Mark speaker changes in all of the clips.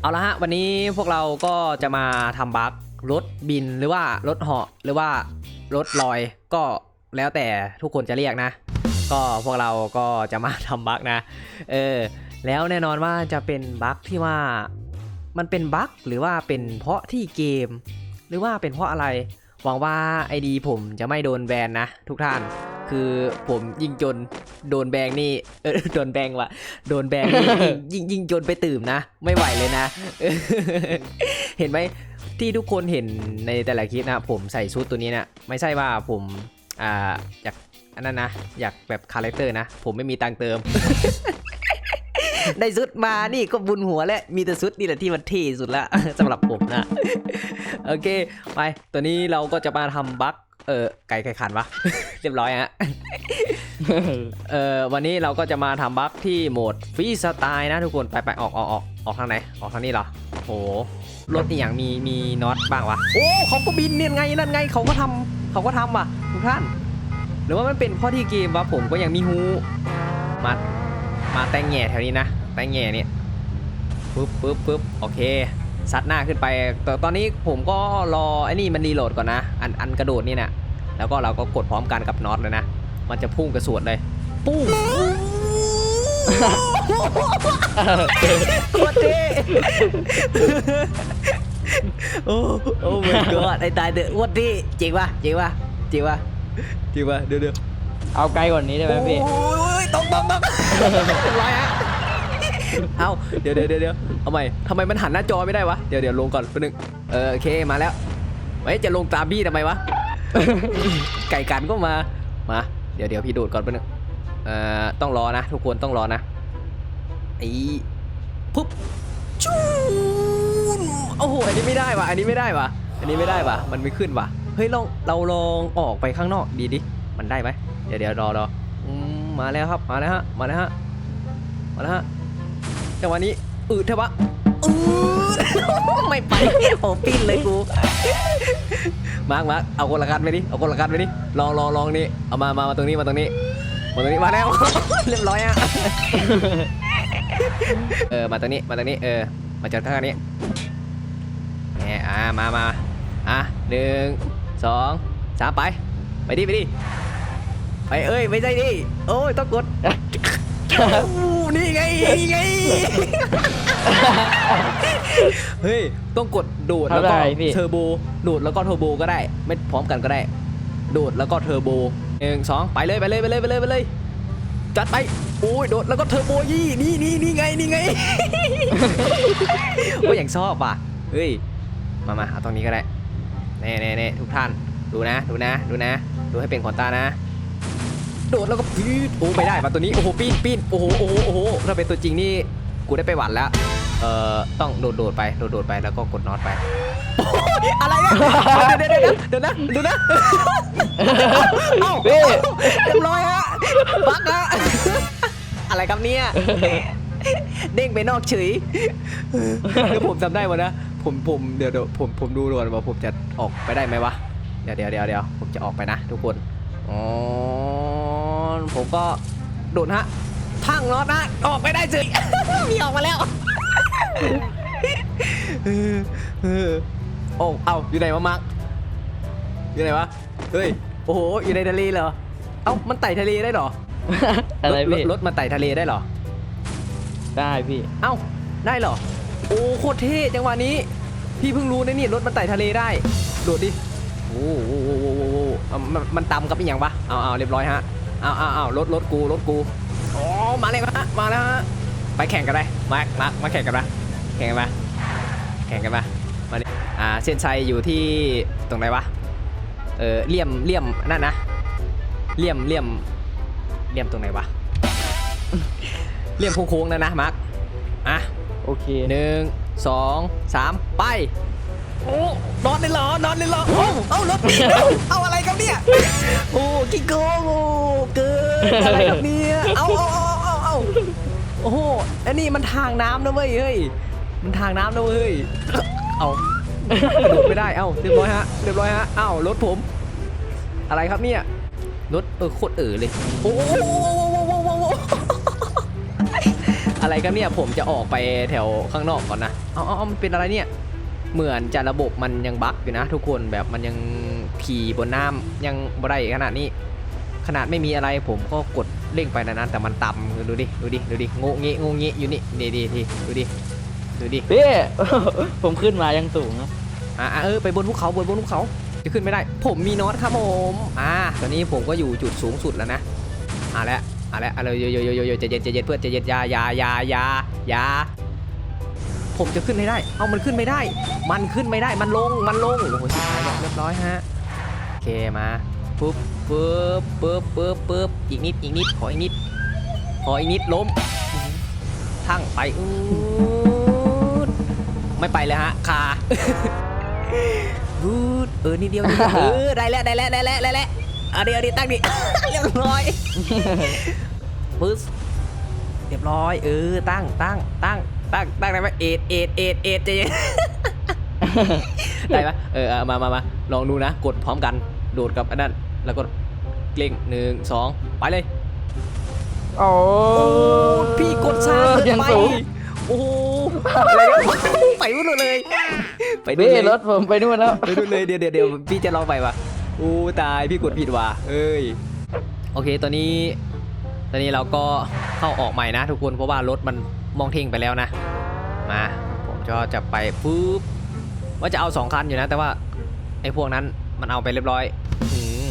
Speaker 1: เอาละฮะ วันนี้พวกเราก็จะมาทำบั๊กรถบินหรือว่ารถเหาะหรือว่ารถลอยก็แล้วแต่ทุกคนจะเรียกนะ ก็พวกเราก็จะมาทำบั๊กนะ เออ แล้วแน่นอนว่าจะเป็นบั๊กที่ว่ามันเป็นบั๊กหรือว่าเป็นเพราะที่เกม หรือว่าเป็นเพราะอะไร หวังว่าไอดีผมจะไม่โดนแบนนะทุกท่าน คือผมยิงจนโดนแบงนี่เออโดนแบงว่ะ โดนแบนนี่ยิงยิงยิงจนไปตื่มนะ ไม่ไหวเลยนะเออเห็นไหมที่ทุกคนเห็นในแต่ละคลิปนะผมใส่ชุดตัวนี้นะไม่ใช่ว่าผมอ่าอยากอันนั้นนะอยากแบบคาแรคเตอร์นะ ผมไม่มีตังค์เติม ได้ชุดมานี่ก็บุญหัวแล้วมีแต่ชุดนี่แหละที่มันเท่สุดละสำหรับผมนะ โอเค ไปตัวนี้เราก็จะมาทำบั๊ก เออไก่ไก่ขันวะ เรียบร้อยฮะ เออวันนี้เราก็จะมาทำบั๊กที่โหมดฟรีสไตล์นะทุกคนไปไปออกออกออกออกทางไหน ออกทางนี้เหรอ โอ้โห รถนี่อย่างมีมีน็อตบ้างวะ โอ้เขาก็บินเนี่ยไงนั่นไงเขาก็ทำเขาก็ทำว่ะทุกท่าน หรือว่ามันเป็นเพ่อที่เกมวะผมก็ยังมีฮูมามาแต่งแง่แถวนี้นะ แต่งแง่เนี่ยปึ๊บปึ๊บปึ๊บโอเค ซัดหน้าขึ้นไปแต่ตอนนี้ผมก็รอไอ้นี่มันรีโหลดก่อนนะ อันอันกระโดดนี่นะแล้วก็เราก็กดพร้อมกันกับน็อตเลยนะ มันจะพุ่งกระสวดเลย ปุ้งโคตรเท่โอ้โอ้ my god ไอ้ตายเด้อวัดดิจริงป่ะจริงป่ะจริงป่ะจริงป่ะเดี๋ยวเดี๋ยว
Speaker 2: เอาไกลกว่านี้ได้ไหมพี่
Speaker 1: โอ้ยตกตกตกเรียบร้อยฮะ เอ้าเดี๋ยวเดี๋ยวเดี๋ยวเดี๋ยวเอาใหม่ทำไมมันหันหน้าจอไม่ได้วะ เดี๋ยวเดี๋ยวลงก่อนแป๊บนึงเออโอเคมาแล้วเฮ้ยจะลงตามบี้ทำไมวะ ไก่กันก็มา มา เดี๋ยวเดี๋ยวพี่ดูดก่อนแป๊บนึงเอ่อต้องรอนะ ทุกคนต้องรอนะไอ้ปุ๊บจูนโอ้โหอันนี้ไม่ได้ว่ะอันนี้ไม่ได้ว่ะอันนี้ไม่ได้ว่ะมันไม่ขึ้นว่ะเฮ้ยลองเราลองออกไปข้างนอกดีดิมันได้ไหมเดี๋ยวเดี๋ยวรอรอมาแล้วครับมาแล้วฮะมาแล้วฮะมาแล้วฮะ จังหวะนี้อืดเถอะวะอืด ไม่ไปโอ้ปิ้นเลยกู มาร์กมาร์กเอาคนละกันไปดิเอาคนละกันไปดิลองลองลองนี่เอามามามาตรงนี้มาตรงนี้มาตรงนี้มาแล้ว เรียบร้อยอะเออมาตรงนี้มาตรงนี้เออมาจากทางนี้แหมอ่ามามาอะหนึ่งสองสามไป ไปดิไปดิไปเอ้ยไม่ใช่ดิโอ้ยต้องกดอู้นี่ ไงไงเฮ้ย ต้องกดโดดแล้วก็
Speaker 2: ทำได้พี่
Speaker 1: เทอร์โบโดดแล้วก็เทอร์โบก็ได้ ไม่พร้อมกันก็ได้โดดแล้วก็เทอร์โบหนึ่งสองไปเลยไปเลยไปเลยไปเลยไปเลย จัดไปโอ้ยโดดแล้วก็เทอร์โบยี่นี่นี่นี่ไงนี่ไงว่าอย่างชอบว่ะเฮ้ยมามาเอาตรงนี้ก็ได้เน่เน่เน่ทุกท่านดูนะ ดูนะ ดูนะ ดูให้เป็นขนตานะ โดดแล้วก็ปีดโอ้ไม่ได้ป่ะตัวนี้โอ้โหปีนปีนโอ้โหโอ้โหโอ้โหถ้าเป็นตัวจริงนี่กูได้ไปหวัดแล้วเอ่อต้องโดดโดดไปโดดโดดไปแล้วก็กดน็อตไปอะไรเนี่ยเดี๋ยวเดี๋ยวเดี๋ยวนะเดี๋ยวนะเอ้า
Speaker 2: พี่
Speaker 1: เรียบร้อยฮะบักฮะอะไรครับเนี่ยเด้งไปนอกเฉยเดี๋ยวผมจำได้หมดนะผมผมเดี๋ยวเดี๋ยวผมผมดูด่วนว่าผมจะออกไปได้ไหมวะเดี๋ยวเดี๋ยวเดี๋ยวเดี๋ยวผมจะออกไปนะทุกคนอ๋อ ผมก็โดดฮะทั้งน็อตนะออกไปได้เฉย มีออกมาแล้วเออเออโอ้เอาอยู่ไหนวะมาร์คอยู่ไหนวะเฮ้ยโอ้โหอยู่ในทะเลเหรอเอ้ามันไต่ทะเลได้เหรอ
Speaker 2: อะไร
Speaker 1: รถ
Speaker 2: พี่
Speaker 1: รถมาไต่ทะเลได้เหรอ
Speaker 2: ได้พี่
Speaker 1: เอ้าได้เหรอโอ้โคตรเท่จังหวะนี้ พี่เพิ่งรู้นะนี่รถมันไต่ทะเลได้โดดดิโอ้โหโอ้โหโอ้โหโอ้โหเอามันมันตำกับอีกอย่างปะเอาเอาเรียบร้อยฮะ เอาเอาเอารถรถกูรถกูอ๋อมาเลยฮะมาแล้วฮะไปแข่งกันเลยมามามาแข่งกันปะแข่งกันปะแข่งกันปะมาดิอ่าเส้นชัยอยู่ที่ตรงไหนวะเออเลี่ยมเลี่ยมนั่นนะเลี่ยมเลี่ยมเลี่ยมตรงไหนวะเลี่ยมโค้งๆนั่นนะมาร์คอะ
Speaker 2: โอเค
Speaker 1: หนึ่งสองสามไป โอ้นอนเลยเหรอนอนเลยเหรอโอ้เอารถติดเอาเอาอะไรครับเนี่ยโอ้กิโกงโอ้เกินอะไรครับเนี่ยเอาเอาเอาเอาเอาโอ้โหอันนี้มันทางน้ำนะเว้ยเฮ้ยมันทางน้ำนะเว้ยเอากระโดดไม่ได้เอ้าเรียบร้อยฮะเรียบร้อยฮะเอ้ารถผม อะไรครับเนี่ยรถเออโคตรเออเลยโอ้โหอะไรกันเนี่ยผมจะออกไปแถวข้างนอกก่อนนะ เอาเอาเอามันเป็นอะไรเนี่ย เหมือนจะระบบมันยังบั๊กอยู่นะ ทุกคนแบบมันยังขี่บนน้ำยังบ่ได้ขนาดนี้ ขนาดไม่มีอะไรผมก็กดเร่งไปนานๆแต่มันต่ำดูดิดูดิดูดิงงงี้งงงี้อยู่นี่ดีดีทีดูดิดูดิ
Speaker 2: พี่ ผมขึ้นมายังสูงนะ
Speaker 1: อะอะเออไปบนภูเขาบนบนภูเขาจะขึ้นไม่ได้ ผมมีน็อตครับผมอ่าตอนนี้ผมก็อยู่จุดสูงสุดแล้วนะอะแล้วอะแล้วอะไรโยโยโยโยโยใจเย็นใจเย็นเพื่อนใจเย็นอยาอยาอยาอยาอยา ผมจะขึ้นไม่ได้ เอามันขึ้นไม่ได้ มันขึ้นไม่ได้ มันลง มันลง โอ้โหสุดท้ายแล้วเรียบร้อยฮะ โอเคมา ปุ๊บปุ๊บปุ๊บปุ๊บปุ๊บอีกนิด อีกนิด ขออีกนิด ขออีกนิดล้ม ทั้งไปอืดไม่ไปเลยฮะ คาบูดเออนิดเดียวนิดเดียวเออ ได้แล้ว ได้แล้ว ได้แล้ว ได้แล้วเอาดิเอาดิตั้งดิ เรียบร้อยปึ๊สเรียบร้อย เออ ตั้ง ตั้ง ตั้ง ตั้งตั้งได้ไหมเอ็ดเอ็ดเอ็ดเอ็ดใจเย็นได้ปะเออเอามามามาลองดูนะ กดพร้อมกัน โดดกับอันนั้น แล้วก็เกร็งหนึ่งสองไปเลย
Speaker 2: โอ้
Speaker 1: พี่กดช้าเกิ
Speaker 2: ยั
Speaker 1: น
Speaker 2: ง
Speaker 1: ไป
Speaker 2: สูง
Speaker 1: โอ้ไปนู่นเลย ไปนู่นเลย
Speaker 2: รถผมไปนู่นแล้ว
Speaker 1: ไปดูเลยเดี๋ยวเดี๋ยวเดี๋ยวพี่จะลองไปวะอู้ตายพี่กดผิดว่ะเอ้ย โอเคตอนนี้ ตอนนี้เราก็เข้าออกใหม่นะทุกคนเพราะว่ารถมัน มองเท่งไปแล้วนะ มาผมจะจะไปปุ๊บว่าจะเอาสองคันอยู่นะ แต่ว่าไอ้พวกนั้นมันเอาไปเรียบร้อยหืม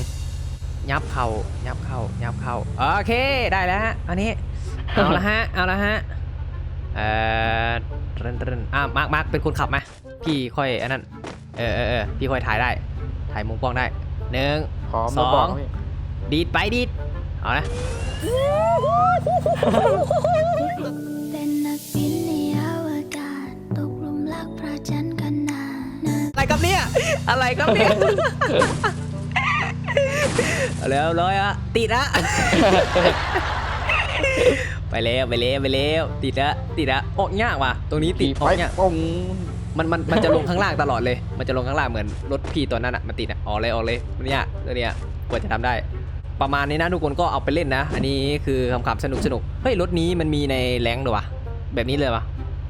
Speaker 1: ยับเข่ายับเข่ายับเข่าโอเคได้แล้วฮะอันนี้เอาละฮะเอาละฮะเอ่อเรนเรนอะมาร์คมาร์คเป็นคนขับไหมพี่ค่อยอันนั้นเออเออเออพี่ค่อยถ่ายได้ ถ่ายมุมกล้องได้หนึ่ง
Speaker 2: ขอ
Speaker 1: ส
Speaker 2: มา
Speaker 1: อง
Speaker 2: บอกพี่
Speaker 1: ดีดไปดีด เอานะ
Speaker 3: เป็นนักบินในอวกาศตกหลุมรักพระจันทร์กันนานนาน
Speaker 1: อะไรครับเนี่ย อะไรครับเนี่ยแล้วร้อยอะติดอะไปแล้วไปแล้วไปแล้วติดละติดละออกยากว่ะตรงนี้ติดอ
Speaker 2: ไป
Speaker 1: อกยาก
Speaker 2: ปง
Speaker 1: มันมันมันจะลงข้างล่างตลอดเลย มันจะลงข้างล่างเหมือนรถพี่ตัวนั้นอะมันติดอะออกเลยออกเลยเนี่ยตัวเนี้ยกว่าจะทำได้ ประมาณนี้นะทุกคนก็เอาไปเล่นนะ อันนี้คือคำๆสนุกสนุกเฮ้ยรถนี้มันมีในแรงด้วยวะแบบนี้เลยวะ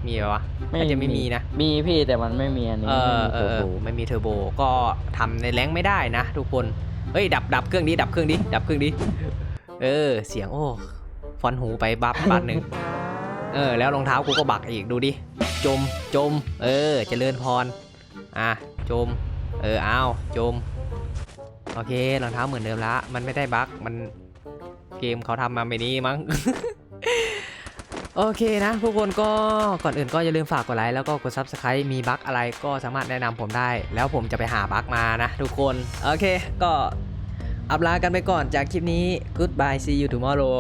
Speaker 1: มีปะวะน่าจะไม่มีนะ
Speaker 2: มีพี่แต่มันไม่มีอันนี้
Speaker 1: เอ
Speaker 2: ไม่
Speaker 1: อ
Speaker 2: มี
Speaker 1: เอ
Speaker 2: ตัว
Speaker 1: อเออ
Speaker 2: โบ
Speaker 1: ไม่มีเทอร์โบก็ทำในแรงค์ไม่ได้นะ ทุกคนเฮ้ยดับดับเครื่องนี้ดับเครื่องนี้ดับเครื่องนี้เออ เสียงโอ้ฟอนหูไปบับบาทหนึ่งเออแล้วรองเท้ากูก็บักอีกดูดิจมจม เออเจริญพรอะจม เออเอาจม โอเครองเท้าเหมือนเดิมละ มันไม่ได้บั๊กมันเกมเขาทำมาไม่นี้มั้ง โอเคนะทุกคนก็ก่อนอื่นก็อย่าลืมฝากกดไลค์แล้วก็กดซับสไคร b ์มีบั๊กอะไรก็สามารถแนะนำผมได้ แล้วผมจะไปหาบั๊กมานะทุกคน โอเค ก็อัปลากันไปก่อนจากคลิปนี้ goodbye see you tomorrow